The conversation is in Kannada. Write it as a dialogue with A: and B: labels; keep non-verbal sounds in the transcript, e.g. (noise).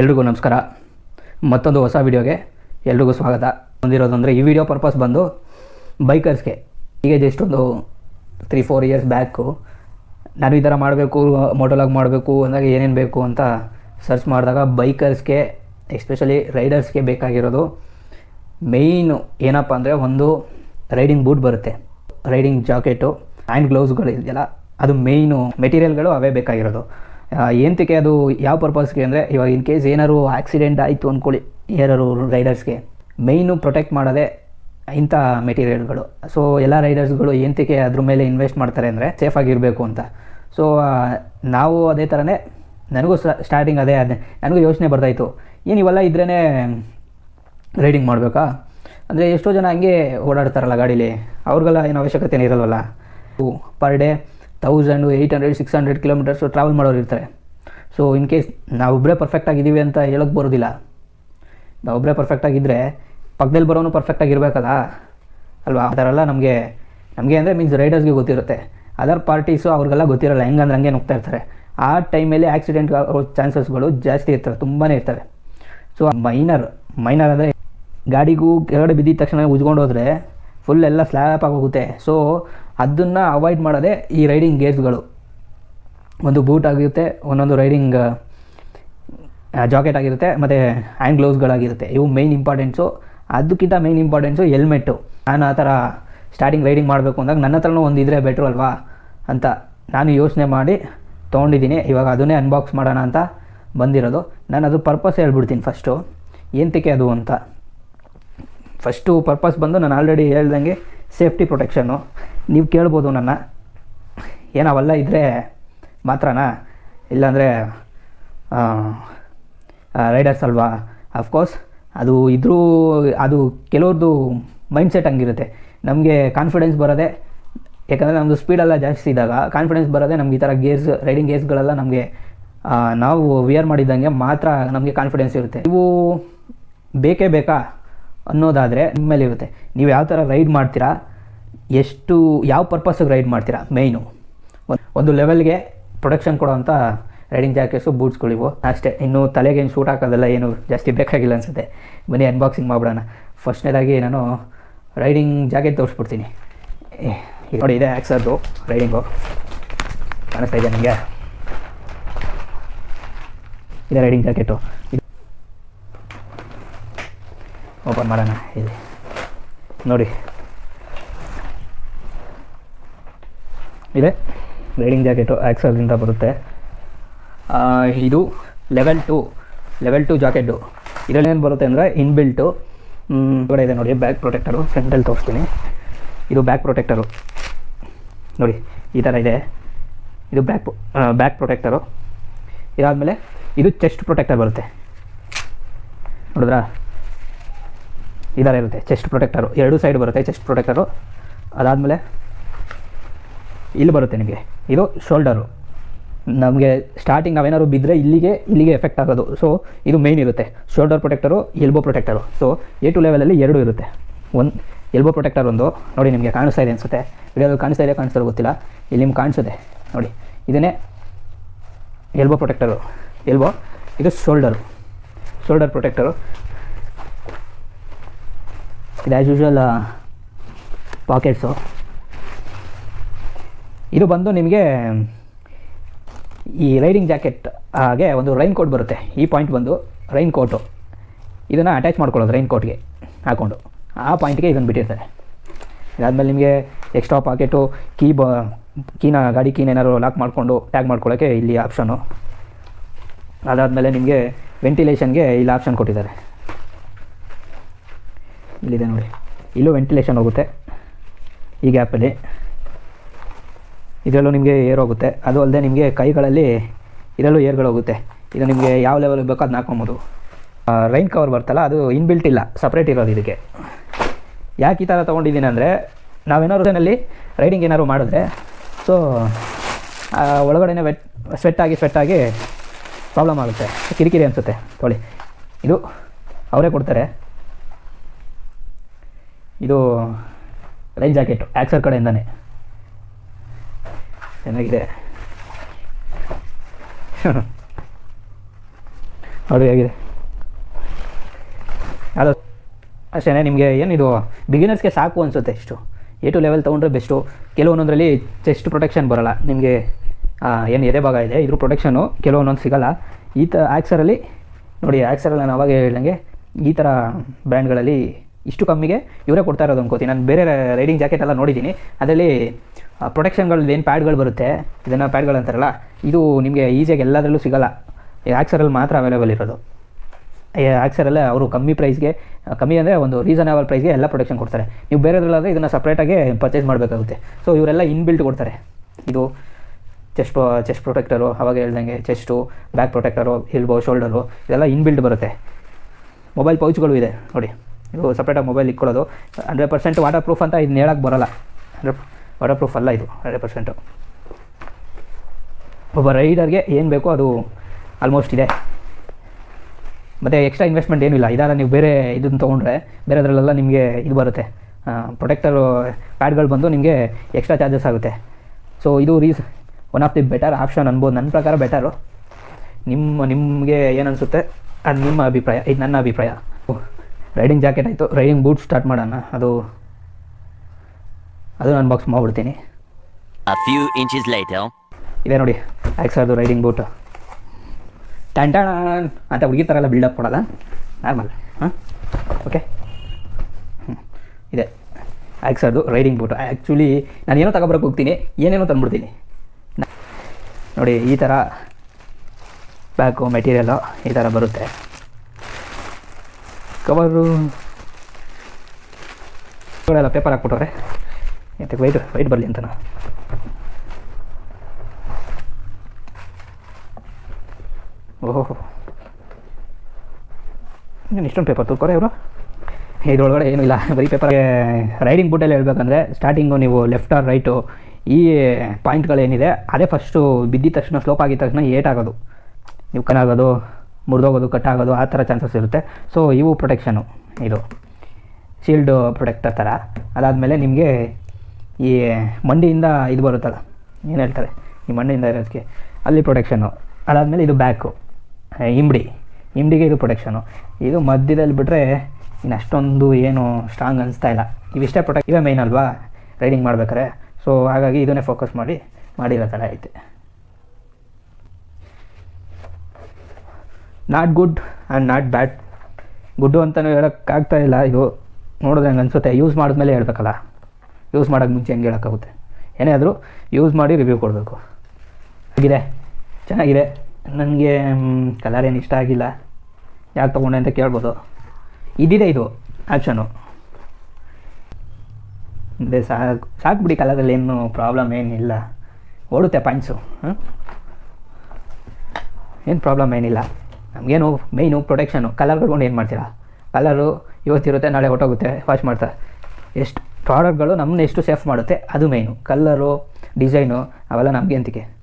A: ಎಲ್ರಿಗೂ ನಮಸ್ಕಾರ. ಮತ್ತೊಂದು ಹೊಸ ವಿಡಿಯೋಗೆ ಎಲ್ರಿಗೂ ಸ್ವಾಗತ. ಬಂದಿರೋದು ಅಂದರೆ ಈ ವಿಡಿಯೋ ಪರ್ಪಸ್ ಬಂದು ಬೈಕರ್ಸ್ಗೆ. ಈಗ ಜಸ್ಟ್ ಒಂದು ತ್ರೀ ಫೋರ್ ಇಯರ್ಸ್ ಬ್ಯಾಕು ನಾನು ಈ ಥರ ಮಾಡಬೇಕು ಮೋಟೋಲಾಗ್ ಮಾಡಬೇಕು, ಅಂದಾಗ ಏನೇನು ಬೇಕು ಅಂತ ಸರ್ಚ್ ಮಾಡಿದಾಗ ಬೈಕರ್ಸ್ಗೆ ಎಸ್ಪೆಷಲಿ ರೈಡರ್ಸ್ಗೆ ಬೇಕಾಗಿರೋದು ಮೇಯ್ನು ಏನಪ್ಪ ಅಂದರೆ ಒಂದು ರೈಡಿಂಗ್ ಬೂಟ್ ಬರುತ್ತೆ. ರೈಡಿಂಗ್ ಜಾಕೆಟು ಹ್ಯಾಂಡ್ ಗ್ಲೌಸ್ಗಳು ಇದೆಯಲ್ಲ ಅದು ಮೇಯ್ನು ಮೆಟೀರಿಯಲ್ಗಳು ಅವೇ ಬೇಕಾಗಿರೋದು. ಏನಕ್ಕೆ ಅದು ಯಾವ ಪರ್ಪಸ್ಗೆ ಅಂದರೆ ಇವಾಗ ಇನ್ ಕೇಸ್ ಏನಾದ್ರು ಆಕ್ಸಿಡೆಂಟ್ ಆಯಿತು ಅಂದ್ಕೊಳ್ಳಿ ಯಾರು ರೈಡರ್ಸ್ಗೆ ಮೇಯ್ನು ಪ್ರೊಟೆಕ್ಟ್ ಮಾಡೋದೇ ಇಂಥ ಮೆಟೀರಿಯಲ್ಗಳು ಸೊ ಎಲ್ಲ ರೈಡರ್ಸ್ಗಳು ಏನಕ್ಕೆ ಅದ್ರ ಮೇಲೆ ಇನ್ವೆಸ್ಟ್ ಮಾಡ್ತಾರೆ ಅಂದರೆ ಸೇಫಾಗಿರಬೇಕು ಅಂತ. ಸೊ ನಾವು ಅದೇ ಥರನೇ ನನಗೂ ಸ್ಟಾರ್ಟಿಂಗ್ ಅದೇ ಅದೇ ನನಗೂ ಯೋಚನೆ ಬರ್ತಾಯಿತ್ತು ಏನು ಇವೆಲ್ಲ ಇದ್ರೇ ರೈಡಿಂಗ್ ಮಾಡಬೇಕಾ? ಅಂದರೆ ಎಷ್ಟೋ ಜನ ಹಂಗೆ ಓಡಾಡ್ತಾರಲ್ಲ ಗಾಡೀಲಿ. ಅವ್ರಿಗೆಲ್ಲ ಏನು ಅವಶ್ಯಕತೆ ಇರಲ್ವಲ್ಲ? Per day thousand eight hundred six hundred kilometres travel ಮಾಡೋರು ಇರ್ತಾರೆ. ಸೊ ಇನ್ ಕೇಸ್ ನಾವು ಒಬ್ಬರೇ ಪರ್ಫೆಕ್ಟ್ ಪರ್ಫೆಕ್ಟಾಗಿದ್ದೀವಿ ಅಂತ ಹೇಳೋಕ್ಕೆ ಬರೋದಿಲ್ಲ. ನಾವು ಒಬ್ಬರೇ ಪರ್ಫೆಕ್ಟ್ ಪರ್ಫೆಕ್ಟಾಗಿದ್ದರೆ ಪಕ್ಕದಲ್ಲಿ ಬರೋನು ಪರ್ಫೆಕ್ಟಾಗಿರ್ಬೇಕಲ್ಲ ಅಲ್ವಾ? ಆ ಥರ ಎಲ್ಲ ನಮಗೆ ನಮಗೆ ಅಂದರೆ ಮೀನ್ಸ್ ರೈಡರ್ಸ್ಗೆ ಗೊತ್ತಿರುತ್ತೆ. ಅದರ್ ಪಾರ್ಟೀಸು ಅವ್ರಿಗೆಲ್ಲ ಗೊತ್ತಿರಲ್ಲ, ಹೆಂಗಂದ್ರೆ ಹಂಗೆ ನುಗ್ತಾ ಇರ್ತಾರೆ. ಆ ಟೈಮಲ್ಲಿ ಆಕ್ಸಿಡೆಂಟ್ ಚಾನ್ಸಸ್ಗಳು ಜಾಸ್ತಿ ಇರ್ತವೆ ತುಂಬಾ ಇರ್ತವೆ. ಸೊ ಮೈನರ್ ಮೈನರ್ ಅಂದರೆ ಗಾಡಿಗೂ ಕೆಳಗಡೆ ಬಿದ್ದಿದ ತಕ್ಷಣ ಉಜ್ಕೊಂಡು ಹೋದರೆ ಫುಲ್ ಎಲ್ಲ ಸ್ಲ್ಯಾಪ್ ಆಗೋಗುತ್ತೆ. ಸೊ ಅದನ್ನು ಅವಾಯ್ಡ್ ಮಾಡೋದೇ ಈ ರೈಡಿಂಗ್ ಗೇರ್ಸ್ಗಳು ಒಂದು ಬೂಟ್ ಆಗಿರುತ್ತೆ, ಒಂದೊಂದು ರೈಡಿಂಗ್ ಜಾಕೆಟ್ ಆಗಿರುತ್ತೆ, ಮತ್ತು ಹ್ಯಾಂಡ್ ಗ್ಲೌಸ್ಗಳಾಗಿರುತ್ತೆ ಇವು ಮೇಯ್ನ್ ಇಂಪಾರ್ಟೆನ್ಸು ಅದಕ್ಕಿಂತ ಮೇಯ್ನ್ ಇಂಪಾರ್ಟೆನ್ಸು ಹೆಲ್ಮೆಟ್ಟು ನಾನು ಆ ಥರ ಸ್ಟಾರ್ಟಿಂಗ್ ರೈಡಿಂಗ್ ಮಾಡಬೇಕು ಅಂದಾಗ ನನ್ನ ಹತ್ರನೂ ಒಂದು ಇದ್ರೆ ಬೆಟ್ರು ಅಲ್ವಾ ಅಂತ ನಾನು ಯೋಚನೆ ಮಾಡಿ ತೊಗೊಂಡಿದ್ದೀನಿ. ಇವಾಗ ಅದನ್ನೇ ಅನ್ಬಾಕ್ಸ್ ಮಾಡೋಣ ಅಂತ ಬಂದಿರೋದು. ನಾನು ಅದು ಪರ್ಪಸ್ ಹೇಳ್ಬಿಡ್ತೀನಿ ಫಸ್ಟು ಏನಕ್ಕೆ ಅದು ಅಂತ? ಫಸ್ಟು ಪರ್ಪಸ್ ಬಂದು ನಾನು ಆಲ್ರೆಡಿ ಹೇಳ್ದಂಗೆ ಸೇಫ್ಟಿ ಪ್ರೊಟೆಕ್ಷನ್ನು. ನೀವು ಕೇಳ್ಬೋದು ನನ್ನ. ಏನು ಅವೆಲ್ಲ ಇದ್ದರೆ ಮಾತ್ರನಾ? ಇಲ್ಲಾಂದರೆ ರೈಡರ್ಸ್ ಅಲ್ವಾ? ಅಫ್ಕೋರ್ಸ್ ಅದು ಇದ್ದರೂ ಅದು ಕೆಲವ್ರದ್ದು ಮೈಂಡ್ಸೆಟ್ ಹಂಗಿರುತ್ತೆ. ನಮಗೆ ಕಾನ್ಫಿಡೆನ್ಸ್ ಬರೋದೇ, ಯಾಕಂದರೆ ನಮ್ಮದು ಸ್ಪೀಡೆಲ್ಲ ಜಾಸ್ತಿ ಇದ್ದಾಗ ಕಾನ್ಫಿಡೆನ್ಸ್ ಬರೋದೇ ನಮ್ಗೆ ಈ ಥರ ಗೇರ್ಸ್ ರೈಡಿಂಗ್ ಗೇರ್ಸ್ಗಳೆಲ್ಲ ನಮಗೆ ನಾವು ವಿಯರ್ ಮಾಡಿದ್ದಂಗೆ ಮಾತ್ರ ನಮಗೆ ಕಾನ್ಫಿಡೆನ್ಸ್ ಇರುತ್ತೆ. ನೀವು ಬೇಕೇ ಬೇಕಾ? ಅನ್ನೋದಾದರೆ ನಿಮ್ಮ ಮೇಲೆ ಇರುತ್ತೆ ನೀವು ಯಾವ ಥರ ರೈಡ್ ಮಾಡ್ತೀರಾ, ಎಷ್ಟು, ಯಾವ ಪರ್ಪಸ್ಸಿಗೆ ರೈಡ್ ಮಾಡ್ತೀರಾ ಮೇಯ್ನು ಒಂದು ಲೆವೆಲ್ಗೆ ಪ್ರೊಟೆಕ್ಷನ್ ಕೊಡೋವಂಥ ರೈಡಿಂಗ್ ಜಾಕೆಟ್ಸು ಬೂಟ್ಸ್ಗಳಿವು ಅಷ್ಟೇ, ಇನ್ನು ತಲೆಗೆ ಏನು ಶೂಟ್ ಹಾಕೋದೆಲ್ಲ ಏನು ಜಾಸ್ತಿ ಬೇಕಾಗಿಲ್ಲ ಅನಿಸುತ್ತೆ. ಬನ್ನಿ ಅನ್ಬಾಕ್ಸಿಂಗ್ ಮಾಡಿಬಿಡೋಣ. ಫಸ್ಟ್ನೇದಾಗಿ ನಾನು ರೈಡಿಂಗ್ ಜಾಕೆಟ್ ತೋರಿಸ್ಬಿಡ್ತೀನಿ. ನೋಡಿ, ಇದೆ ಆ್ಯಕ್ಸರ್ದು ರೈಡಿಂಗು ಕಾಣಿಸ್ತಾ ಇದೆ ನನಗೆ ಇದೆ ರೈಡಿಂಗ್ ಜಾಕೆಟು ಓಪನ್ ಮಾಡೋಣ, ಇಲ್ಲಿ. ನೋಡಿ. ಇದೆ. ರೈಡಿಂಗ್ ಜಾಕೆಟು ಆಕ್ಸಲ್ದಿಂದ ಬರುತ್ತೆ. ಇದು level two level two jacket ಇದರಲ್ಲಿ ಏನು ಬರುತ್ತೆ ಅಂದರೆ ಇನ್ಬಿಲ್ಟು ಕಡೆ ಇದೆ ನೋಡಿ ಬ್ಯಾಕ್ ಪ್ರೊಟೆಕ್ಟರು ಫ್ರಂಟಲ್ಲಿ ತೋರಿಸ್ತೀನಿ. ಇದು ಬ್ಯಾಕ್ ಪ್ರೊಟೆಕ್ಟರು ನೋಡಿ, ಈ ಥರ ಇದೆ. ಇದು ಬ್ಯಾಕ್ ಬ್ಯಾಕ್ ಪ್ರೊಟೆಕ್ಟರು ಇದಾದಮೇಲೆ ಇದು ಚೆಸ್ಟ್ ಪ್ರೊಟೆಕ್ಟರ್ ಬರುತ್ತೆ. ನೋಡಿದ್ರಾ? ಥರ ಇರುತ್ತೆ ಚೆಸ್ಟ್ ಪ್ರೊಟೆಕ್ಟರು ಎರಡು ಸೈಡ್ ಬರುತ್ತೆ ಚೆಸ್ಟ್ ಪ್ರೊಟೆಕ್ಟರು ಅದಾದಮೇಲೆ ಇಲ್ಲಿ ಬರುತ್ತೆ ನಿಮಗೆ. ಇದು ಶೋಲ್ಡರು ನಮಗೆ ಸ್ಟಾರ್ಟಿಂಗ್ ನಾವೇನಾದ್ರು ಬಿದ್ದರೆ ಇಲ್ಲಿಗೆ ಇಲ್ಲಿಗೆ ಎಫೆಕ್ಟ್ ಆಗೋದು. ಸೊ ಇದು ಮೇಯ್ನ್ ಇರುತ್ತೆ. Shoulder protector elbow protector so A two ಲೆವೆಲಲ್ಲಿ ಎರಡು ಇರುತ್ತೆ. ಒಂದು ಎಲ್ಬೋ ಪ್ರೊಟೆಕ್ಟರ್ ಒಂದು. ನೋಡಿ, ನಿಮಗೆ ಕಾಣಿಸ್ತಾ ಇದೆ ಅನಿಸುತ್ತೆ. ವಿಡಿಯೋದಲ್ಲಿ ಕಾಣಿಸ್ತಾ ಇದೆ ಕಾಣಿಸ್ತಾ ಗೊತ್ತಿಲ್ಲ. ಇಲ್ಲಿ ನಿಮ್ಗೆ ಕಾಣಿಸುತ್ತೆ. ನೋಡಿ, ಇದನ್ನೇ ಎಲ್ಬೋ ಪ್ರೊಟೆಕ್ಟರು ಎಲ್ಬೋ ಇದು ಶೋಲ್ಡರು ಶೋಲ್ಡರ್ ಪ್ರೊಟೆಕ್ಟರು ಇದು ಆ್ಯಸ್ ಯೂಶ್ವಲ್ ಪಾಕೆಟ್ಸು ಇದು ಬಂದು ನಿಮಗೆ ಈ ರೈಡಿಂಗ್ ಜಾಕೆಟ್ ಹಾಗೆ ಒಂದು ರೈನ್ ಕೋಟ್ ಬರುತ್ತೆ. ಈ ಪಾಯಿಂಟ್ ಬಂದು ರೈನ್ ಕೋಟು ಇದನ್ನು ಅಟ್ಯಾಚ್ ಮಾಡ್ಕೊಳ್ಳೋದು ರೈನ್ ಕೋಟ್ಗೆ ಹಾಕ್ಕೊಂಡು ಆ ಪಾಯಿಂಟ್ಗೆ ಇದನ್ನು ಬಿಟ್ಟಿರ್ತಾರೆ ಇದಾದಮೇಲೆ ನಿಮಗೆ ಎಕ್ಸ್ಟ್ರಾ ಪಾಕೆಟು ಕೀ ಬ ಕೀನ ಗಾಡಿ ಕೀನ ಏನಾದ್ರು ಲಾಕ್ ಮಾಡಿಕೊಂಡು ಟ್ಯಾಗ್ ಮಾಡ್ಕೊಳ್ಳೋಕ್ಕೆ ಇಲ್ಲಿ ಆಪ್ಷನು ಅದಾದಮೇಲೆ ನಿಮಗೆ ವೆಂಟಿಲೇಷನ್ಗೆ ಇಲ್ಲಿ ಆಪ್ಷನ್ ಕೊಟ್ಟಿದ್ದಾರೆ. ಇಲ್ಲಿದೆ ನೋಡಿ. ಇಲ್ಲೂ ವೆಂಟಿಲೇಷನ್ ಹೋಗುತ್ತೆ. ಈ ಗ್ಯಾಪಲ್ಲಿ ಇದರಲ್ಲೂ ನಿಮಗೆ ಏರ್ ಹೋಗುತ್ತೆ. ಅದು ಅಲ್ಲದೆ ನಿಮಗೆ ಕೈಗಳಲ್ಲಿ ಇದರಲ್ಲೂ ಏರ್ಗಳು ಹೋಗುತ್ತೆ. ಇದು ನಿಮಗೆ ಯಾವ ಲೆವೆಲ್ ಬೇಕೋ ಅದನ್ನ ಹಾಕೊಬೋದು ರೈನ್ ಕವರ್ ಬರ್ತಲ್ಲ ಅದು ಇನ್ಬಿಲ್ಟ್ ಇಲ್ಲ. ಸಪ್ರೇಟ್ ಇರೋದು ಇದಕ್ಕೆ. ಯಾಕೆ ಈ ಥರ ತೊಗೊಂಡಿದ್ದೀನಿ ಅಂದರೆ, ನಾವೇನಾದ್ರು ಅಲ್ಲಿ ರೈಡಿಂಗ್ ಏನಾದ್ರು ಮಾಡಿದ್ರೆ ಸೊ ಒಳಗಡೆನೇ ವೆಟ್ ಸ್ವೆಟ್ಟಾಗಿ ಸ್ವೆಟ್ಟಾಗಿ ಪ್ರಾಬ್ಲಮ್ ಆಗುತ್ತೆ. ಕಿರಿಕಿರಿ ಅನಿಸುತ್ತೆ. ತೊಳಿ. ಇದು ಅವರೇ ಕೊಡ್ತಾರೆ. ಇದು ರೈನ್ ಜಾಕೆಟು ಆ್ಯಕ್ಸರ್ ಕಡೆಯಿಂದನೇ. ಚೆನ್ನಾಗಿದೆ. (laughs) ನೋಡಿ ಹೇಗಿದೆ? ಅದು ಅಷ್ಟೇ ನಿಮಗೆ ಏನಿದು ಬಿಗಿನರ್ಸ್ಗೆ ಸಾಕು ಅನಿಸುತ್ತೆ ಇಷ್ಟು. ಎ ಟು ಲೆವೆಲ್ ತೊಗೊಂಡ್ರೆ ಬೆಸ್ಟು ಕೆಲವೊಂದೊಂದರಲ್ಲಿ ಚೆಸ್ಟ್ ಪ್ರೊಟೆಕ್ಷನ್ ಬರೋಲ್ಲ. ನಿಮಗೆ ಏನು ಎದೆ ಭಾಗ ಇದೆ, ಇದ್ರ ಪ್ರೊಟೆಕ್ಷನು ಕೆಲವೊಂದೊಂದು ಸಿಗೋಲ್ಲ. ಈ ಥರ ಆ್ಯಕ್ಸರಲ್ಲಿ ನೋಡಿ ಆ್ಯಕ್ಸರಲ್ಲಿ ನಾನು ಅವಾಗ ಹೇಳ್ದಂಗೆ ಈ ಥರ ಬ್ರ್ಯಾಂಡ್ಗಳಲ್ಲಿ ಇಷ್ಟು ಕಮ್ಮಿಗೆ ಇವರೇ ಕೊಡ್ತಾ ಇರೋದು ಅನ್ಕೋತೀನಿ. ನಾನು ಬೇರೆ ರೈಡಿಂಗ್ ಜಾಕೆಟ್ ಎಲ್ಲ ನೋಡಿದ್ದೀನಿ. ಅದರಲ್ಲಿ ಪ್ರೊಟೆಕ್ಷನ್ಗಳು ಏನು ಪ್ಯಾಡ್ಗಳು ಬರುತ್ತೆ? ಇದನ್ನು ಪ್ಯಾಡ್ಗಳು ಅಂತಾರಲ್ಲ? ಇದು ನಿಮಗೆ ಈಸಿಯಾಗಿ ಎಲ್ಲದರಲ್ಲೂ ಸಿಗಲ್ಲ. ಆ್ಯಕ್ಸರಲ್ಲಿ ಮಾತ್ರ ಅವೈಲೇಬಲ್ ಇರೋದು. ಆಕ್ಸರಲ್ಲೇ ಅವರು ಕಮ್ಮಿ ಪ್ರೈಸ್ಗೆ ಕಮ್ಮಿ ಅಂದರೆ ಒಂದು ರೀಸನಬಲ್ ಪ್ರೈಸ್ಗೆ ಎಲ್ಲ ಪ್ರೊಟೆಕ್ಷನ್ ಕೊಡ್ತಾರೆ. ನೀವು ಬೇರೆದ್ರಲ್ಲಾದರೆ ಇದನ್ನು ಸಪ್ರೇಟಾಗಿ ಪರ್ಚೇಸ್ ಮಾಡಬೇಕಾಗುತ್ತೆ. ಸೊ ಇವರೆಲ್ಲ ಇನ್ಬಿಲ್ಟ್ ಕೊಡ್ತಾರೆ. ಇದು ಚೆಸ್ಟ್ ಚೆಸ್ಟ್ ಪ್ರೊಟೆಕ್ಟರು ಅವಾಗ ಹೇಳ್ದಂಗೆ chest back protector elbow shoulder ಇದೆಲ್ಲ ಇನ್ಬಿಲ್ಟ್ ಬರುತ್ತೆ. ಮೊಬೈಲ್ ಪೌಚ್ಗಳು ಇದೆ, ನೋಡಿ. ಇದು ಸಪ್ರೇಟಾಗಿ ಮೊಬೈಲ್ ಇಟ್ಕೊಳ್ಳೋದು. ಹಂಡ್ರೆಡ್ ಪರ್ಸೆಂಟ್ ವಾಟರ್ ಪ್ರೂಫ್ ಅಂತ ಇದನ್ನ ಹೇಳಕ್ಕೆ ಬರೋಲ್ಲ. ಹಂಡ್ರೆಡ್ ವಾಟರ್ ಪ್ರೂಫ್ ಅಲ್ಲ ಇದು ಹಂಡ್ರೆಡ್ ಪರ್ಸೆಂಟು ಒಬ್ಬ ರೈಡರ್ಗೆ ಏನು ಬೇಕೋ ಅದು ಆಲ್ಮೋಸ್ಟ್ ಇದೆ. ಮತ್ತು ಎಕ್ಸ್ಟ್ರಾ ಇನ್ವೆಸ್ಟ್ಮೆಂಟ್ ಏನೂ ಇಲ್ಲ. ಇದಾರ ನೀವು ಬೇರೆ ಇದನ್ನು ತೊಗೊಂಡ್ರೆ, ಬೇರೆದ್ರಲ್ಲೆಲ್ಲ ನಿಮಗೆ ಇದು ಬರುತ್ತೆ. ಪ್ರೊಟೆಕ್ಟರ್ ಪ್ಯಾಡ್ಗಳು ಬಂದು ನಿಮಗೆ ಎಕ್ಸ್ಟ್ರಾ ಚಾರ್ಜಸ್ ಆಗುತ್ತೆ. ಸೊ ಇದು ರೀಸ್ one of the better option ಅನ್ಬೋದು. ನನ್ನ ಪ್ರಕಾರ ಬೆಟರು ನಿಮ್ಮ, ನಿಮಗೆ ಏನನ್ಸುತ್ತೆ ಅದು ನಿಮ್ಮ ಅಭಿಪ್ರಾಯ, ಇದು ನನ್ನ ಅಭಿಪ್ರಾಯ. ರೈಡಿಂಗ್ ಜಾಕೆಟ್ ಆಯಿತು. ರೈಡಿಂಗ್ ಬೂಟ್ ಸ್ಟಾರ್ಟ್ ಮಾಡೋಣ. ಅದು ಅದು ನಾನು ಬಾಕ್ಸ್ ಮಾಡಿಬಿಡ್ತೀನಿ.
B: Few inches later.
A: ಇದೆ ನೋಡಿ ಆಕ್ಸರ್ದು ರೈಡಿಂಗ್ ಬೂಟು ಟ್ಯಾಂಟಾಣ ಅಂತ ಹುಡುಗಿ ಥರ ಎಲ್ಲ ಬಿಲ್ಡಪ್ ಕೊಡೋಲ್ಲ ನಾರ್ಮಲ್ ಹಾಂ? ಓಕೆ ಹ್ಞೂ ಇದೆ. ಆಕ್ಸರ್ದು ರೈಡಿಂಗ್ ಬೂಟು ಆ್ಯಕ್ಚುಲಿ ನಾನು ಏನೋ ತಗೊಬರಕ್ಕೆ ಹೋಗ್ತೀನಿ. ಏನೇನೋ ತಂದ್ಬಿಡ್ತೀನಿ. ನೋಡಿ ಈ ಥರ ಬ್ಯಾಕು ಮೆಟೀರಿಯಲ್ಲು ಈ ಥರ ಬರುತ್ತೆ. ಕವರು. ಎಲ್ಲ ಪೇಪರ್ ಹಾಕ್ಬಿಟ್ಟವ್ರೆ ಎಂತ ವೈಟ್ ವೈಟ್ ಬರಲಿ ಅಂತನಾ ಓಹೋ. ಏನು ಇಷ್ಟೊಂದು ಪೇಪರ್ ತೂಕೋರೆ ಇವರು? ಇದ್ರೊಳಗಡೆ ಏನೂ ಇಲ್ಲ. ಬರೀ ಪೇಪರ್ ರೈಡಿಂಗ್ ಬೂಟಲ್ಲಿ ಹೇಳ್ಬೇಕಂದ್ರೆ ಸ್ಟಾರ್ಟಿಂಗು ನೀವು ಲೆಫ್ಟ್ ಆರ್ ರೈಟು ಈ ಪಾಯಿಂಟ್ಗಳೇನಿದೆ ಅದೇ ಫಸ್ಟು ಬಿದ್ದಿದ ತಕ್ಷಣ ಸ್ಲೋಪ್ ಆಗಿದ ತಕ್ಷಣ ಏಟ್ ಆಗೋದು. ನೀವು ಕನಾಗೋದು ಮುರಿದೋಗೋದು ಕಟ್ ಆಗೋದು ಆ ಥರ ಚಾನ್ಸಸ್ ಇರುತ್ತೆ. ಸೊ ಇವು ಪ್ರೊಟೆಕ್ಷನು ಇದು ಶೀಲ್ಡು ಪ್ರೊಟೆಕ್ಟರ್ ಥರ. ಅದಾದಮೇಲೆ ನಿಮಗೆ ಈ ಮಂಡಿಯಿಂದ ಇದು ಬರುತ್ತಲ್ಲ, ಏನು ಹೇಳ್ತಾರೆ? ಈ ಮಂಡಿಯಿಂದ ಇರೋದಕ್ಕೆ ಅಲ್ಲಿ ಪ್ರೊಟೆಕ್ಷನು ಅದಾದಮೇಲೆ ಇದು ಬ್ಯಾಕು ಇಂಬಡಿ ಇಂಬಡಿಗೆ ಇದು ಪ್ರೊಟೆಕ್ಷನು ಇದು ಮಧ್ಯದಲ್ಲಿ ಬಿಟ್ಟರೆ ಇನ್ನು ಅಷ್ಟೊಂದು ಏನು ಸ್ಟ್ರಾಂಗ್ ಅನಿಸ್ತಾ ಇಲ್ಲ. ಇವಿಷ್ಟೇ ಪ್ರೊಟೆಕ್ಟ್ ಇವೇ ಮೇನ್ ಅಲ್ವಾ? ರೈಡಿಂಗ್ ಮಾಡ್ಬೇಕಾರೆ ಸೊ ಹಾಗಾಗಿ ಇದನ್ನೇ ಫೋಕಸ್ ಮಾಡಿ, ಮಾಡಿರೋ ಥರ ಐತೆ. Not good and not bad good ಅಂತಲೂ ಹೇಳೋಕ್ಕಾಗ್ತಾ ಇಲ್ಲ. ಇದು ನೋಡಿದ್ರೆ ಹಂಗೆ ಅನಿಸುತ್ತೆ ಯೂಸ್ ಮಾಡಿದ್ಮೇಲೆ ಹೇಳ್ಬೇಕಲ್ಲ. ಯೂಸ್ ಮಾಡೋಕ್ಕೆ ಮುಂಚೆ ಹೆಂಗೆ ಹೇಳೋಕ್ಕಾಗುತ್ತೆ? ಏನೇ ಆದರೂ ಯೂಸ್ ಮಾಡಿ ರಿವ್ಯೂ ಕೊಡಬೇಕು. ಆಗಿದೆ. ಚೆನ್ನಾಗಿದೆ. ನನಗೆ ಕಲರ್ ಏನು ಇಷ್ಟ ಆಗಿಲ್ಲ. ಯಾಕೆ ತೊಗೊಂಡೆ ಅಂತ ಕೇಳ್ಬೋದು. ಇದಿದೆ ಇದು ಆಪ್ಷನು ಅದೇ ಸಾಕು ಸಾಕು ಬಿಡಿ ಕಲರಲ್ಲಿ ಏನು ಪ್ರಾಬ್ಲಮ್ ಏನಿಲ್ಲ. ಓಡುತ್ತೆ ಪಾಯಿಂಟ್ಸು ಹಾಂ ಏನು ಪ್ರಾಬ್ಲಮ್ ಏನಿಲ್ಲ. ನಮಗೇನು ಮೇಯ್ನು ಪ್ರೊಟೆಕ್ಷನು ಕಲರ್ ಏನು ಮಾಡ್ತೀರಾ? ಕಲರು ಇವತ್ತಿರುತ್ತೆ, ನಾಳೆ ಹೊಟ್ಟೋಗುತ್ತೆ ವಾಶ್ ಮಾಡ್ತಾ. ಎಷ್ಟು ಪ್ರಾಡಕ್ಟ್ಗಳು ನಮ್ಮನ್ನ ಎಷ್ಟು ಸೇಫ್ ಮಾಡುತ್ತೆ, ಅದು ಮೇಯ್ನು ಕಲ್ಲರು ಡಿಸೈನು ಅವೆಲ್ಲ ನಮಗೆ ಅಂತಿಕೆ